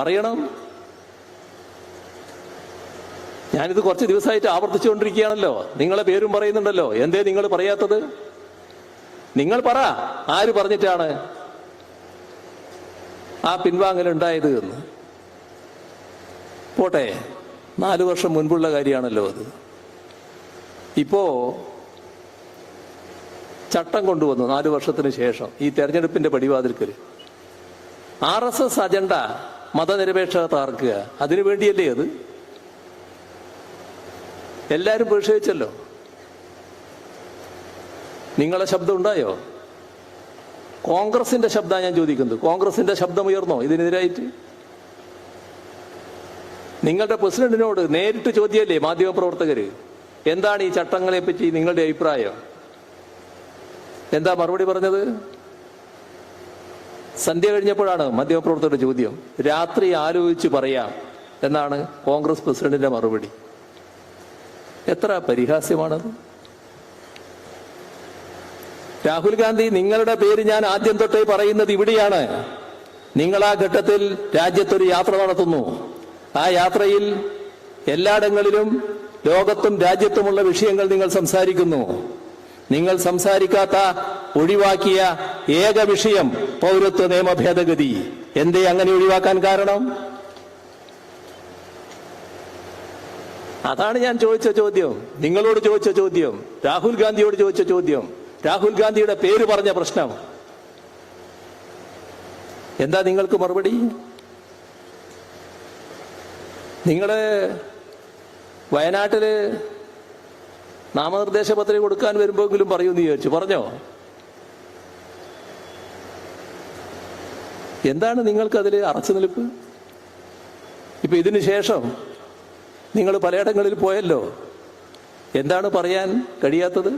അറിയണം. ഞാനിത് കുറച്ച് ദിവസമായിട്ട് ആവർത്തിച്ചുകൊണ്ടിരിക്കുകയാണല്ലോ. നിങ്ങളെ പേരും പറയുന്നുണ്ടല്ലോ. എന്തേ നിങ്ങൾ പറയാത്തത്? നിങ്ങൾ പറ. ആര് പറഞ്ഞിട്ടാണ് ആ പിൻവാങ്ങൽ ഉണ്ടായത് എന്ന്. പോട്ടെ. നാലു വർഷം മുൻപുള്ള കാര്യമാണല്ലോ അത്. ഇപ്പോ ചട്ടം കൊണ്ടുവന്നു നാലു വർഷത്തിന് ശേഷം ഈ തെരഞ്ഞെടുപ്പിന്റെ പടിവാതിൽക്കൽ ആർ എസ് എസ് അജണ്ട മതനിരപേക്ഷത താർക്കുക അതിനു വേണ്ടിയല്ലേ അത്? എല്ലാവരും പ്രതിഷേധിച്ചല്ലോ. നിങ്ങളെ ശബ്ദം ഉണ്ടായോ കോൺഗ്രസിന്റെ ശബ്ദമാണ് ഞാൻ ചോദിക്കുന്നത്. കോൺഗ്രസിന്റെ ശബ്ദം ഉയർന്നോ ഇതിനെതിരായിട്ട്? നിങ്ങളുടെ പ്രസിഡന്റിനോട് നേരിട്ട് ചോദ്യമല്ലേ മാധ്യമപ്രവർത്തകര്? എന്താണ് ഈ ചട്ടങ്ങളെ പറ്റി നിങ്ങളുടെ അഭിപ്രായം? എന്താ മറുപടി പറഞ്ഞത്? സന്ധ്യ കഴിഞ്ഞപ്പോഴാണ് മാധ്യമപ്രവർത്തകരുടെ ചോദ്യം. രാത്രി ആലോചിച്ച് പറയാം എന്നാണ് കോൺഗ്രസ് പ്രസിഡന്റിന്റെ മറുപടി. എത്ര പരിഹാസ്യമാണത്? രാഹുൽ ഗാന്ധി നിങ്ങളുടെ പേര് ഞാൻ ആദ്യം തൊട്ടേ പറയുന്നത് ഇവിടെയാണ്. നിങ്ങൾ ആ ഘട്ടത്തിൽ രാജ്യത്തൊരു യാത്ര നടത്തുന്നു. ആ യാത്രയിൽ എല്ലായിടങ്ങളിലും ലോകത്തും രാജ്യത്തുമുള്ള വിഷയങ്ങൾ നിങ്ങൾ സംസാരിക്കുന്നു. നിങ്ങൾ സംസാരിക്കാത്ത ഒഴിവാക്കിയ ഏക വിഷയം പൗരത്വ നിയമ ഭേദഗതി. എന്തേ അങ്ങനെ ഒഴിവാക്കാൻ കാരണം? അതാണ് ഞാൻ ചോദിച്ച ചോദ്യം. നിങ്ങളോട് ചോദിച്ച ചോദ്യം. രാഹുൽ ഗാന്ധിയോട് ചോദിച്ച ചോദ്യം. രാഹുൽ ഗാന്ധിയുടെ പേര് പറഞ്ഞ പ്രശ്നം. എന്താ നിങ്ങൾക്ക് മറുപടി? നിങ്ങൾ വയനാട്ടിൽ നാമനിർദ്ദേശ പത്രിക കൊടുക്കാൻ വരുമ്പോഴെങ്കിലും പറയൂന്ന് ചോദിച്ചു പറഞ്ഞോ? എന്താണ് നിങ്ങൾക്ക് നിങ്ങൾക്കതിൽ അറച്ചു നിൽപ്പ് ഇപ്പൊ ഇതിനു ശേഷം നിങ്ങൾ പലയിടങ്ങളിൽ പോയല്ലോ. എന്താണ് പറയാൻ കഴിയാത്തത്?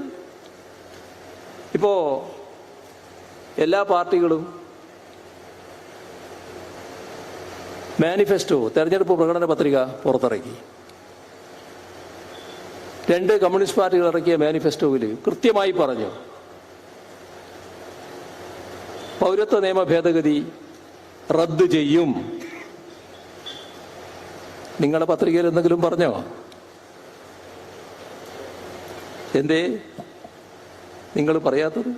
ഇപ്പോ എല്ലാ പാർട്ടികളും മാനിഫെസ്റ്റോ തെരഞ്ഞെടുപ്പ് പ്രകടന പത്രിക പുറത്തിറക്കി. രണ്ട് കമ്മ്യൂണിസ്റ്റ് പാർട്ടികൾ ഇറക്കിയ മാനിഫെസ്റ്റോയിൽ കൃത്യമായി പറഞ്ഞു പൗരത്വ നിയമ ഭേദഗതി റദ്ദ് ചെയ്യും. നിങ്ങളുടെ പത്രികയിൽ എന്തെങ്കിലും പറഞ്ഞോ? എന്തേ? നിങ്ങൾ പറയാത്തത്?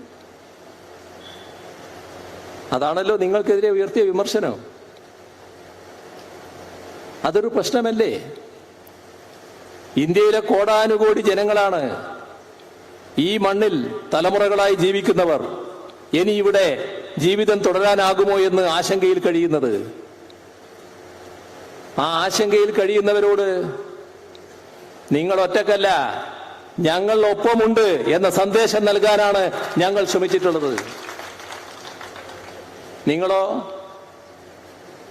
അതാണല്ലോ നിങ്ങൾക്കെതിരെ ഉയർത്തിയ വിമർശനം. അതൊരു പ്രശ്നമല്ലേ? ഇന്ത്യയിലെ കോടാനുകോടി ജനങ്ങളാണ് ഈ മണ്ണിൽ തലമുറകളായി ജീവിക്കുന്നവർ. ഇനി ഇവിടെ ജീവിതം തുടരാനാകുമോ എന്ന് ആശങ്കയിൽ കഴിയുന്നത്? ആ ആശങ്കയിൽ കഴിയുന്നവരോട് നിങ്ങൾ ഒറ്റക്കല്ല ഞങ്ങൾ ഒപ്പമുണ്ട് എന്ന സന്ദേശം നൽകാനാണ് ഞങ്ങൾ ശ്രമിച്ചിട്ടുള്ളത്. നിങ്ങളോ?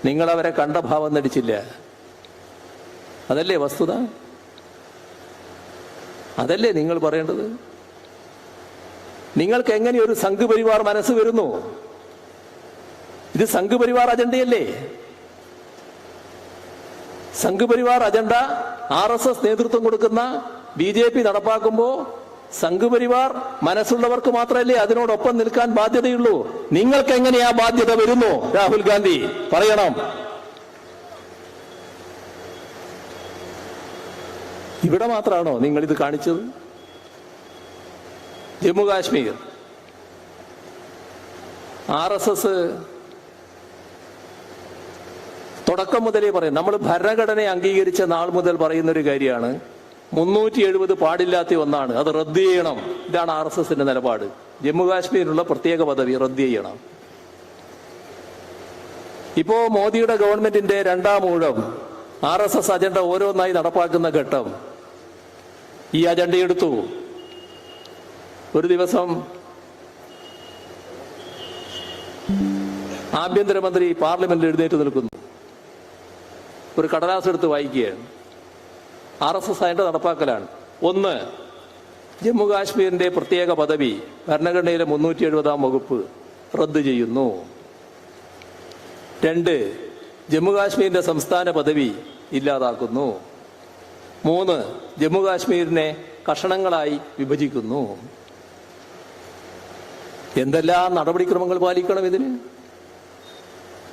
നിങ്ങൾ അവരെ കണ്ട ഭാവം നടിച്ചില്ല. അതല്ലേ വസ്തുത? അതല്ലേ നിങ്ങൾ പറയേണ്ടത്? നിങ്ങൾക്ക് എങ്ങനെ ഒരു സംഘപരിവാർ മനസ്സ് വരുന്നു? ഇത് Sangh Parivar അജണ്ടയല്ലേ? Sangh Parivar agenda R S S നേതൃത്വം കൊടുക്കുന്ന ബി ജെ പി നടപ്പാക്കുമ്പോ സംഘപരിവാർ മനസ്സുള്ളവർക്ക് മാത്രമല്ലേ അതിനോടൊപ്പം നിൽക്കാൻ ബാധ്യതയുള്ളൂ? നിങ്ങൾക്ക് എങ്ങനെയാ ബാധ്യത വരുന്നു രാഹുൽ ഗാന്ധി? പറയണം. ഇവിടെ മാത്രമാണോ നിങ്ങൾ ഇത് കാണിച്ചത്? Jammu Kashmir. R S S തുടക്കം മുതലേ പറയും. നമ്മൾ ഭരണഘടനയെ അംഗീകരിച്ച നാൾ മുതൽ പറയുന്ന ഒരു കാര്യമാണ്. മുന്നൂറ്റി എഴുപത് പാടില്ലാത്ത ഒന്നാണ്. അത് റദ്ദ് ചെയ്യണം. ഇതാണ് ആർ എസ് എസിന്റെ നിലപാട്. ജമ്മു കാശ്മീരിനുള്ള പ്രത്യേക പദവി റദ്ദ് ചെയ്യണം. ഇപ്പോ മോദിയുടെ ഗവൺമെന്റിന്റെ രണ്ടാം ഊഴം ആർ എസ് എസ് അജണ്ട ഓരോന്നായി നടപ്പാക്കുന്ന ഘട്ടം. ഈ അജണ്ടയെടുത്തു. ഒരു ദിവസം ആഭ്യന്തരമന്ത്രി പാർലമെന്റിൽ എഴുന്നേറ്റ് നിൽക്കുന്നു. ഒരു കടലാസ് എടുത്ത് വായിക്കുകയാണ്. ആർ എസ് എസ് അതിന്റെ നടപ്പാക്കലാണ്. ഒന്ന് ജമ്മു കാശ്മീരിന്റെ പ്രത്യേക പദവി ഭരണഘടനയിലെ മുന്നൂറ്റി എഴുപതാം വകുപ്പ് റദ്ദ് ചെയ്യുന്നു. രണ്ട് ജമ്മു കാശ്മീരിന്റെ സംസ്ഥാന പദവി ഇല്ലാതാക്കുന്നു. മൂന്ന് ജമ്മുകാശ്മീരിനെ കഷണങ്ങളായി വിഭജിക്കുന്നു. എന്തെല്ലാം നടപടിക്രമങ്ങൾ പാലിക്കണം ഇതിന്?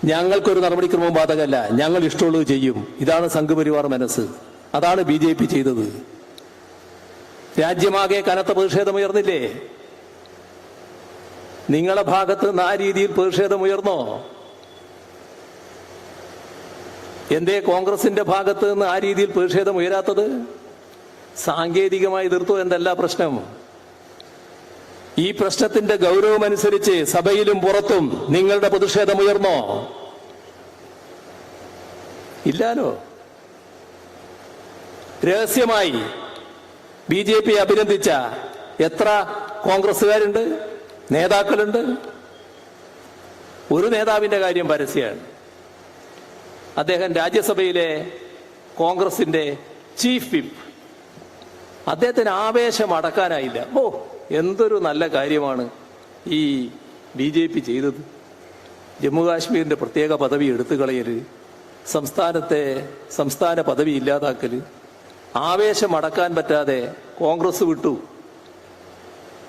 ഞങ്ങൾക്കൊരു നടപടിക്രമവും ബാധകമല്ല. ഞങ്ങൾ ഇഷ്ടമുള്ളത് ചെയ്യും. ഇതാണ് സംഘപരിവാർ മനസ്സ്. അതാണ് ബി ജെ പി ചെയ്തത്. രാജ്യമാകെ കനത്ത പ്രതിഷേധമുയർന്നില്ലേ? നിങ്ങളെ ഭാഗത്ത് നിന്ന് ആ രീതിയിൽ പ്രതിഷേധമുയർന്നോ? എന്തേ കോൺഗ്രസിന്റെ ഭാഗത്ത് നിന്ന് ആ രീതിയിൽ പ്രതിഷേധം ഉയരാത്തത്? സാങ്കേതികമായി എതിർത്തു എന്തല്ല പ്രശ്നം? ഈ പ്രശ്നത്തിന്റെ ഗൗരവമനുസരിച്ച് സഭയിലും പുറത്തും നിങ്ങളുടെ പ്രതിഷേധം ഉയർന്നോ? ഇല്ലാലോ? രഹസ്യമായി ബി ജെ പി അഭിനന്ദിച്ച എത്ര കോൺഗ്രസ്സുകാരുണ്ട്? നേതാക്കളുണ്ട്? ഒരു നേതാവിന്റെ കാര്യം പരസ്യമാണ്. അദ്ദേഹം രാജ്യസഭയിലെ കോൺഗ്രസിന്റെ ചീഫ് വിപ്പ്. അദ്ദേഹത്തിന് ആവേശം അടക്കാനായില്ല. ഓ എന്തൊരു നല്ല കാര്യമാണ് ഈ ബി ജെ പി ചെയ്തത്. ജമ്മു കാശ്മീരിന്റെ പ്രത്യേക പദവി എടുത്തു കളയൽ സംസ്ഥാനത്തെ സംസ്ഥാന പദവി ഇല്ലാതാക്കൽ ആവേശം അടക്കാൻ പറ്റാതെ കോൺഗ്രസ് വിട്ടു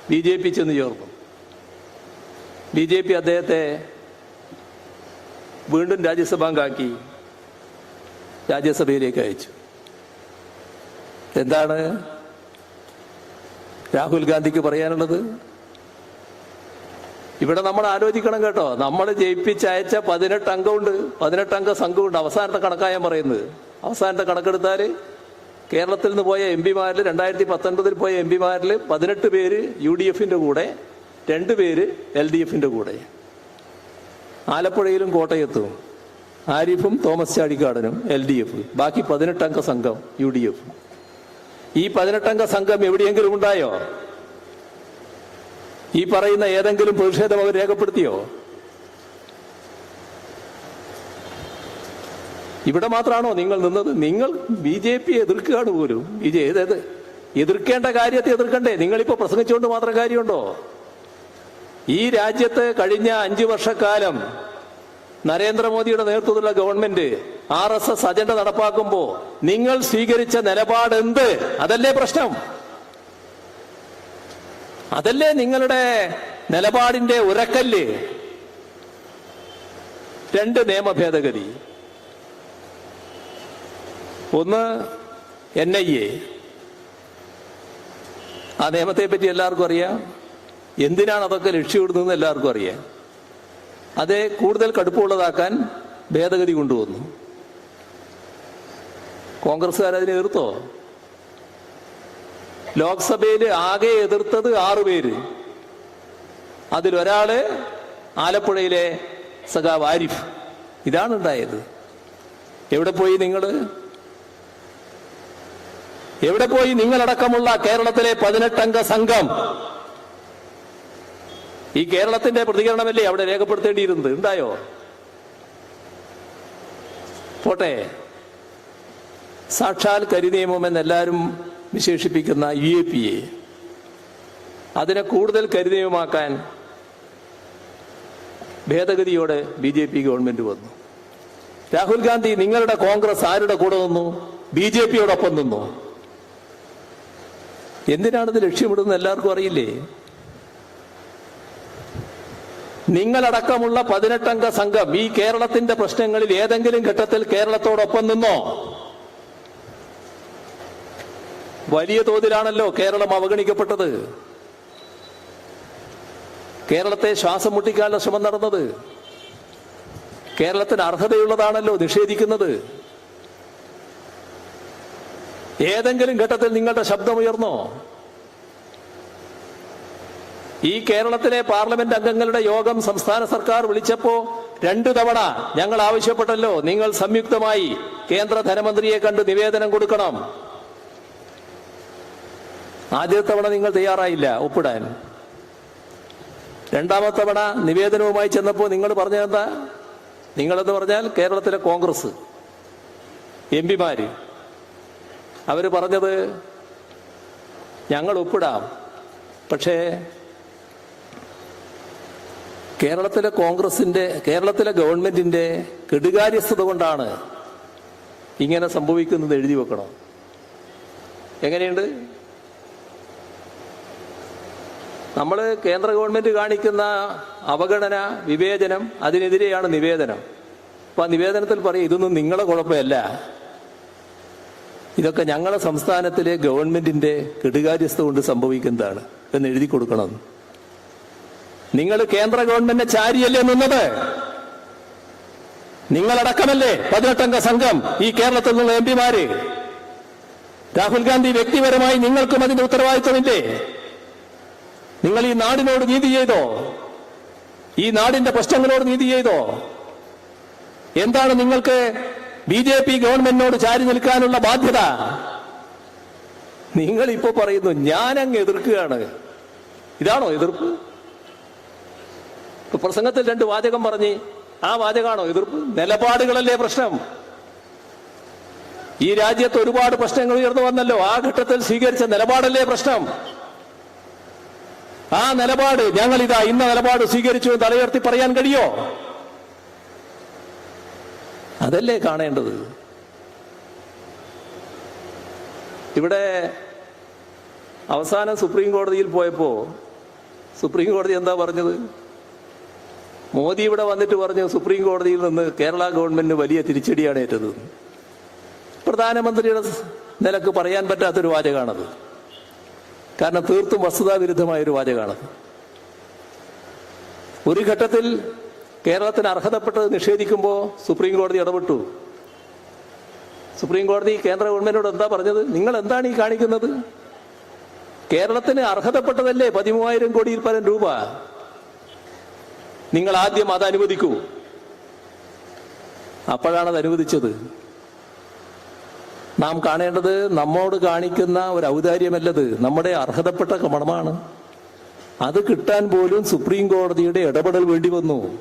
ബി ജെ പി ചെന്ന് ചേർന്നു. ബി ജെ പി അദ്ദേഹത്തെ വീണ്ടും രാജ്യസഭാംഗാക്കി. രാജ്യസഭയിലേക്ക് അയച്ചു. എന്താണ് രാഹുൽ ഗാന്ധിക്ക് പറയാനുള്ളത്? ഇവിടെ നമ്മൾ ആലോചിക്കണം കേട്ടോ. നമ്മൾ ജയിപ്പിച്ചയച്ച പതിനെട്ട് അംഗമുണ്ട്. പതിനെട്ട് അംഗ സംഘമുണ്ട്. അവസാനത്തെ കണക്കായ പറയുന്നത്. അവസാനത്തെ കണക്കെടുത്താൽ കേരളത്തിൽ നിന്ന് പോയ എം പിമാരിൽ രണ്ടായിരത്തി പത്തൊൻപതിൽ പോയ എം പിമാരിൽ പതിനെട്ട് പേര് യു ഡി എഫിന്റെ കൂടെ രണ്ട് പേര് എൽ ഡി എഫിന്റെ കൂടെ. ആലപ്പുഴയിലും കോട്ടയത്തും. ആരിഫും തോമസ് ചാടിക്കാടനും എൽ ഡി എഫ്. ബാക്കി പതിനെട്ടംഗ സംഘം യു ഡി എഫ്. ഈ പതിനെട്ടംഗ സംഘം എവിടെയെങ്കിലും ഉണ്ടായോ? ഈ പറയുന്ന ഏതെങ്കിലും പ്രതിഷേധം അവർ രേഖപ്പെടുത്തിയോ? ഇവിടെ മാത്രമാണോ നിങ്ങൾ നിന്നത്? നിങ്ങൾ ബി ജെ പി എതിർക്കുകയാണ് പോലും. ബി ജെ ഏതേത് എതിർക്കേണ്ട കാര്യത്തെ എതിർക്കണ്ടേ? നിങ്ങളിപ്പോ പ്രസംഗിച്ചുകൊണ്ട് മാത്രം കാര്യമുണ്ടോ? ഈ രാജ്യത്ത് കഴിഞ്ഞ അഞ്ചു വർഷക്കാലം നരേന്ദ്രമോദിയുടെ നേതൃത്വത്തിലുള്ള government R S S agenda നടപ്പാക്കുമ്പോ നിങ്ങൾ സ്വീകരിച്ച നിലപാട് എന്ത് അതല്ലേ പ്രശ്നം. അതല്ലേ നിങ്ങളുടെ നിലപാടിന്റെ ഉരക്കല്ല്? രണ്ട് നിയമ ഭേദഗതി. ഒന്ന് എൻ ഐ എ. ആ നിയമത്തെ പറ്റി എല്ലാവർക്കും അറിയാം. എന്തിനാണ് അതൊക്കെ ലക്ഷ്യമിടുന്നതെന്ന് എല്ലാവർക്കും അറിയാം. അത് കൂടുതൽ കടുപ്പമുള്ളതാക്കാൻ ഭേദഗതി കൊണ്ടുവന്നു. കോൺഗ്രസ്സുകാർ അതിനെ എതിർത്തോ? ലോക്സഭയിൽ ആകെ എതിർത്തത് ആറുപേര് അതിലൊരാൾ ആലപ്പുഴയിലെ സഖാവ് ആരിഫ്. ഇതാണ് ഉണ്ടായത്. എവിടെ പോയി നിങ്ങൾ എവിടെ പോയി നിങ്ങളടക്കമുള്ള കേരളത്തിലെ പതിനെട്ടംഗ സംഘം? ഈ കേരളത്തിന്റെ പ്രതികരണമല്ലേ അവിടെ രേഖപ്പെടുത്തേണ്ടിയിരുന്നത്? എന്തായോ? പോട്ടെ. സാക്ഷാൽ കരിനിയമം എന്നെല്ലാവരും വിശേഷിപ്പിക്കുന്ന യു എ പി എ. അതിനെ കൂടുതൽ കരിനിയമമാക്കാൻ ഭേദഗതിയോടെ ബി ജെ പി ഗവൺമെന്റ് വന്നു. രാഹുൽ ഗാന്ധി നിങ്ങളുടെ കോൺഗ്രസ് ആരുടെ കൂടെ നിന്നു? ബി ജെ പിയോടൊപ്പം നിന്നു. എന്തിനാണിത് ലക്ഷ്യമിടുന്നത് എല്ലാവർക്കും അറിയില്ലേ? നിങ്ങളടക്കമുള്ള പതിനെട്ടംഗ സംഘം ഈ കേരളത്തിന്റെ പ്രശ്നങ്ങളിൽ ഏതെങ്കിലും ഘട്ടത്തിൽ കേരളത്തോടൊപ്പം നിന്നോ? വലിയ തോതിലാണല്ലോ കേരളം അവഗണിക്കപ്പെട്ടത്. കേരളത്തെ ശ്വാസം മുട്ടിക്കാനുള്ള ശ്രമം നടന്നത്. കേരളത്തിന് അർഹതയുള്ളതാണല്ലോ നിഷേധിക്കുന്നത്. ഏതെങ്കിലും ഘട്ടത്തിൽ നിങ്ങളുടെ ശബ്ദമുയർന്നോ? ഈ കേരളത്തിലെ പാർലമെന്റ് അംഗങ്ങളുടെ യോഗം സംസ്ഥാന സർക്കാർ വിളിച്ചപ്പോ രണ്ടു തവണ ഞങ്ങൾ ആവശ്യപ്പെട്ടല്ലോ നിങ്ങൾ സംയുക്തമായി കേന്ദ്ര ധനമന്ത്രിയെ കണ്ട് നിവേദനം കൊടുക്കണം. ആദ്യത്തെ തവണ നിങ്ങൾ തയ്യാറായില്ല ഒപ്പിടാൻ. രണ്ടാമത്തെ തവണ നിവേദനവുമായി ചെന്നപ്പോൾ നിങ്ങൾ പറഞ്ഞതെന്താ നിങ്ങളെന്ന് പറഞ്ഞാൽ കേരളത്തിലെ കോൺഗ്രസ് എം പിമാര്. അവർ പറഞ്ഞത് ഞങ്ങൾ ഒപ്പിടാം പക്ഷേ കേരളത്തിലെ കോൺഗ്രസിന്റെ കേരളത്തിലെ ഗവൺമെന്റിന്റെ കെടുകാര്യസ്ഥത കൊണ്ടാണ് ഇങ്ങനെ സംഭവിക്കുന്നത് എഴുതി വെക്കണം? എങ്ങനെയുണ്ട്? നമ്മൾ കേന്ദ്ര ഗവൺമെന്റ് കാണിക്കുന്ന അവഗണന വിവേചനം അതിനെതിരെയാണ് നിവേദനം. അപ്പൊ ആ നിവേദനത്തിൽ പറയും ഇതൊന്നും നിങ്ങളെ കുഴപ്പമല്ല. ഇതൊക്കെ ഞങ്ങളെ സംസ്ഥാനത്തിലെ ഗവൺമെന്റിന്റെ കെടുകാര്യസ്ഥ കൊണ്ട് സംഭവിക്കുന്നതാണ് എന്ന് എഴുതി കൊടുക്കണം. നിങ്ങൾ കേന്ദ്ര ഗവൺമെന്റ് ചാരിയല്ലേ നിന്നത്? നിങ്ങളടക്കമല്ലേ പതിനെട്ടംഗ സംഘം ഈ കേരളത്തിൽ നിന്നുള്ള എം പിമാര്? രാഹുൽ ഗാന്ധി വ്യക്തിപരമായി നിങ്ങൾക്കും അതിന്റെ ഉത്തരവാദിത്വമില്ലേ? നിങ്ങൾ ഈ നാടിനോട് നീതി ചെയ്തോ? ഈ നാടിന്റെ പ്രശ്നങ്ങളോട് നീതി ചെയ്തോ? എന്താണ് നിങ്ങൾക്ക് ബി ജെ പി ഗവൺമെന്റിനോട് ചാരി നിൽക്കാനുള്ള ബാധ്യത? നിങ്ങൾ ഇപ്പോ പറയുന്നു ഞാനങ്ങ് എതിർക്കുകയാണ്. ഇതാണോ എതിർപ്പ്? പ്രസംഗത്തിൽ രണ്ട് വാചകം പറഞ്ഞ് ആ വാചകമാണോ എതിർപ്പ്? നിലപാടുകളല്ലേ പ്രശ്നം. ഈ രാജ്യത്ത് ഒരുപാട് പ്രശ്നങ്ങൾ ഉയർന്നു വന്നല്ലോ. ആ ഘട്ടത്തിൽ സ്വീകരിച്ച നിലപാടല്ലേ പ്രശ്നം. ആ നിലപാട് ഞങ്ങൾ ഇതാ ഇന്ന നിലപാട് സ്വീകരിച്ചു എന്ന് തലയുയർത്തി പറയാൻ കഴിയോ? അതല്ലേ കാണേണ്ടത്. ഇവിടെ അവസാനം സുപ്രീം കോടതിയിൽ പോയപ്പോ സുപ്രീം കോടതി എന്താ പറഞ്ഞത്? മോദി ഇവിടെ വന്നിട്ട് പറഞ്ഞു സുപ്രീം കോടതിയിൽ നിന്ന് കേരള ഗവൺമെന്റിന് വലിയ തിരിച്ചടിയാണ് ഏറ്റത്. പ്രധാനമന്ത്രിയുടെ നിലയ്ക്ക് പറയാൻ പറ്റാത്തൊരു വാചകമാണത് കാരണം തീർത്തും വസ്തുതാവിരുദ്ധമായ ഒരു വാചകമാണത് ഒരു ഘട്ടത്തിൽ കേരളത്തിന് അർഹതപ്പെട്ടത് നിഷേധിക്കുമ്പോൾ സുപ്രീം കോടതി ഇടപെട്ടു. സുപ്രീം കോടതി കേന്ദ്ര ഗവൺമെന്റിനോട് എന്താ പറഞ്ഞത്? നിങ്ങൾ എന്താണ് ഈ കാണിക്കുന്നത്? കേരളത്തിന് അർഹതപ്പെട്ടതല്ലേ പതിമൂവായിരം കോടിയിൽ പരം രൂപ? നിങ്ങൾ ആദ്യം അത് അനുവദിക്കൂ. അപ്പോഴാണ് അത് അനുവദിച്ചത്. നാം കാണേണ്ടത് നമ്മോട് കാണിക്കുന്ന ഒരു ഔദാര്യമല്ലത്. നമ്മുടെ അർഹതപ്പെട്ട കമണമാണ് അത് കിട്ടാൻ പോലും സുപ്രീം കോടതിയുടെ ഇടപെടൽ വേണ്ടി വന്നു.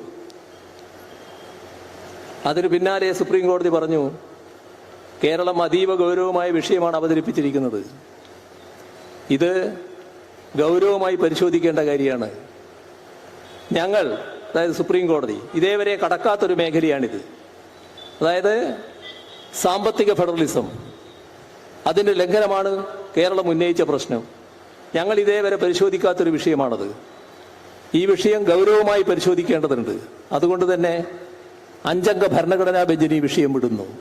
അതിന് പിന്നാലെ സുപ്രീം കോടതി പറഞ്ഞു കേരളം അതീവ ഗൗരവമായ വിഷയമാണ് അവതരിപ്പിച്ചിരിക്കുന്നത്. ഇത് ഗൗരവമായി പരിശോധിക്കേണ്ട കാര്യമാണ്. ഞങ്ങൾ അതായത് സുപ്രീം കോടതി. ഇതേവരെ കടക്കാത്തൊരു മേഖലയാണിത്. അതായത് സാമ്പത്തിക ഫെഡറലിസം. അതിന്റെ ലംഘനമാണ് കേരളം ഉന്നയിച്ച പ്രശ്നം. ഞങ്ങൾ ഇതേവരെ പരിശോധിക്കാത്തൊരു വിഷയമാണത്. ഈ വിഷയം ഗൗരവമായി പരിശോധിക്കേണ്ടതുണ്ട്. അതുകൊണ്ട് തന്നെ അഞ്ചംഗ ഭരണഘടനാ ബെഞ്ചിന് ഈ വിഷയം വിടുന്നു.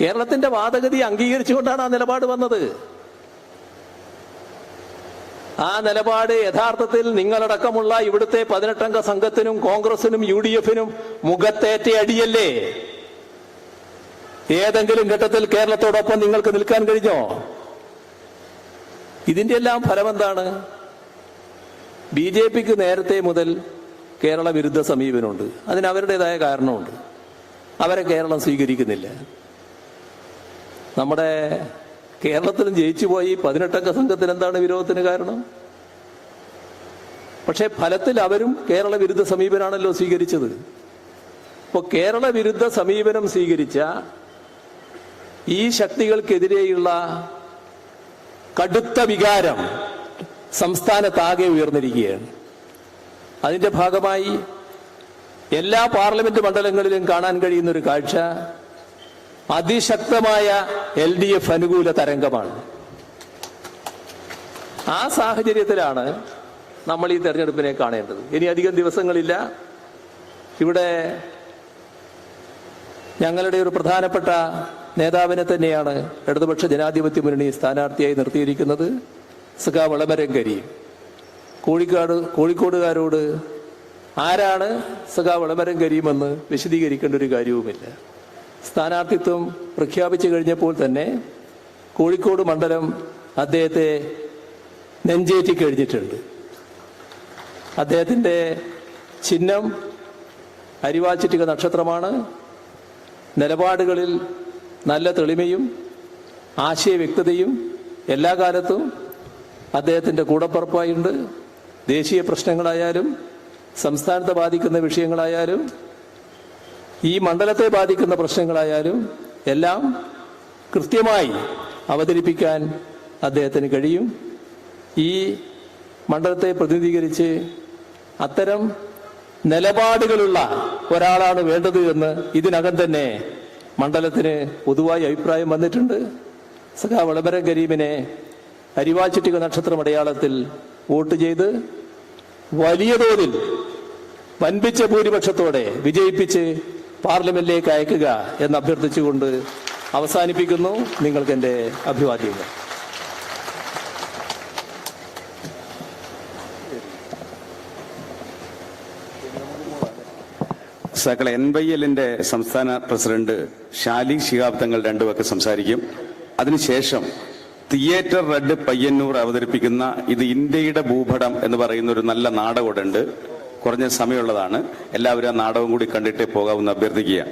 കേരളത്തിന്റെ വാദഗതി അംഗീകരിച്ചുകൊണ്ടാണ് ആ നിലപാട് വന്നത്. ആ നിലപാട് യഥാർത്ഥത്തിൽ നിങ്ങളടക്കമുള്ള ഇവിടുത്തെ പതിനെട്ടംഗ സംഘത്തിനും കോൺഗ്രസിനും യു ഡി എഫിനും മുഖത്തേറ്റ അടിയല്ലേ? ഏതെങ്കിലും ഘട്ടത്തിൽ കേരളത്തോടൊപ്പം നിങ്ങൾക്ക് നിൽക്കാൻ കഴിഞ്ഞോ? ഇതിന്റെ എല്ലാം ഫലം എന്താണ് ബി ജെ പിക്ക് നേരത്തെ മുതൽ കേരള വിരുദ്ധ സമീപനമുണ്ട്. അതിന് അവരുടേതായ കാരണമുണ്ട്. അവരെ കേരളം സ്വീകരിക്കുന്നില്ല. നമ്മുടെ കേരളത്തിലും ജയിച്ചു പോയി പതിനെട്ടംഗ സംഘത്തിന് എന്താണ് വിരോധത്തിന് കാരണം? പക്ഷെ ഫലത്തിൽ അവരും കേരള വിരുദ്ധ സമീപനാണല്ലോ സ്വീകരിച്ചത്. ഇപ്പോൾ കേരള വിരുദ്ധ സമീപനം സ്വീകരിച്ച ഈ ശക്തികൾക്കെതിരെയുള്ള കടുത്ത വികാരം സംസ്ഥാനത്താകെ ഉയർന്നിരിക്കുകയാണ്. അതിന്റെ ഭാഗമായി എല്ലാ പാർലമെന്റ് മണ്ഡലങ്ങളിലും കാണാൻ കഴിയുന്ന ഒരു കാഴ്ച അതിശക്തമായ എൽ ഡി എഫ് അനുകൂല തരംഗമാണ്. ആ സാഹചര്യത്തിലാണ് നമ്മൾ ഈ തെരഞ്ഞെടുപ്പിനെ കാണേണ്ടത്. ഇനി അധികം ദിവസങ്ങളില്ല. ഇവിടെ ഞങ്ങളുടെ ഒരു പ്രധാനപ്പെട്ട നേതാവിനെ തന്നെയാണ് ഇടതുപക്ഷ ജനാധിപത്യ മുന്നണി സ്ഥാനാർത്ഥിയായി നിർത്തിയിരിക്കുന്നത് സഖാ വിളമരങ്കരി. കരീം കോഴിക്കാട് കോഴിക്കോടുകാരോട് ആരാണ് സഖാ വിളമരങ്കരിയുമെന്ന് വിശദീകരിക്കേണ്ട ഒരു കാര്യവുമില്ല. സ്ഥാനാർത്ഥിത്വം പ്രഖ്യാപിച്ചു കഴിഞ്ഞപ്പോൾ തന്നെ കോഴിക്കോട് മണ്ഡലം അദ്ദേഹത്തെ നെഞ്ചേറ്റി കഴിഞ്ഞിട്ടുണ്ട്. അദ്ദേഹത്തിന്റെ ചിഹ്നം അരിവാച്ചിട്ടിക നക്ഷത്രമാണ്. നിലപാടുകളിൽ നല്ല തെളിമയും ആശയവ്യക്തതയും എല്ലാ കാലത്തും അദ്ദേഹത്തിന്റെ കൂടപ്പുറപ്പായുണ്ട്. ദേശീയ പ്രശ്നങ്ങളായാലും സംസ്ഥാനത്തെ ബാധിക്കുന്ന വിഷയങ്ങളായാലും ഈ മണ്ഡലത്തെ ബാധിക്കുന്ന പ്രശ്നങ്ങളായാലും എല്ലാം കൃത്യമായി അവതരിപ്പിക്കാൻ അദ്ദേഹത്തിന് കഴിയും. ഈ മണ്ഡലത്തെ പ്രതിനിധീകരിച്ച് അത്തരം നിലപാടുകളുള്ള ഒരാളാണ് വേണ്ടത് എന്ന് ഇതിനകം തന്നെ മണ്ഡലത്തിന് പൊതുവായി അഭിപ്രായം വന്നിട്ടുണ്ട്. സഖാ വിളംബരം കരീമിനെ അരിവാച്ചിട്ടിക നക്ഷത്രം അടയാളത്തിൽ വോട്ട് ചെയ്ത് വലിയ തോതിൽ വൻപിച്ച ഭൂരിപക്ഷത്തോടെ വിജയിപ്പിച്ച് പാർലമെന്റിലേക്ക് അയക്കുക എന്ന് അഭ്യർത്ഥിച്ചുകൊണ്ട് അവസാനിപ്പിക്കുന്നു. നിങ്ങൾക്ക് എന്റെ അഭിവാദ്യങ്ങൾ. സകല എൻ വൈ എല്ലിന്റെ സംസ്ഥാന പ്രസിഡന്റ് ഷാലി ശിഹാബ് തങ്ങൾ രണ്ടുപേർക്ക് സംസാരിക്കും. അതിനുശേഷം തിയേറ്റർ റെഡ് പയ്യന്നൂർ അവതരിപ്പിക്കുന്ന ഇത് ഇന്ത്യയുടെ ഭൂപടം എന്ന് പറയുന്ന ഒരു നല്ല നാടകമുണ്ട്. കുറഞ്ഞ സമയമുള്ളതാണ്. എല്ലാവരും ആ നാടകം കൂടി കണ്ടിട്ടേ പോകാമെന്ന് അഭ്യർത്ഥിക്കുക.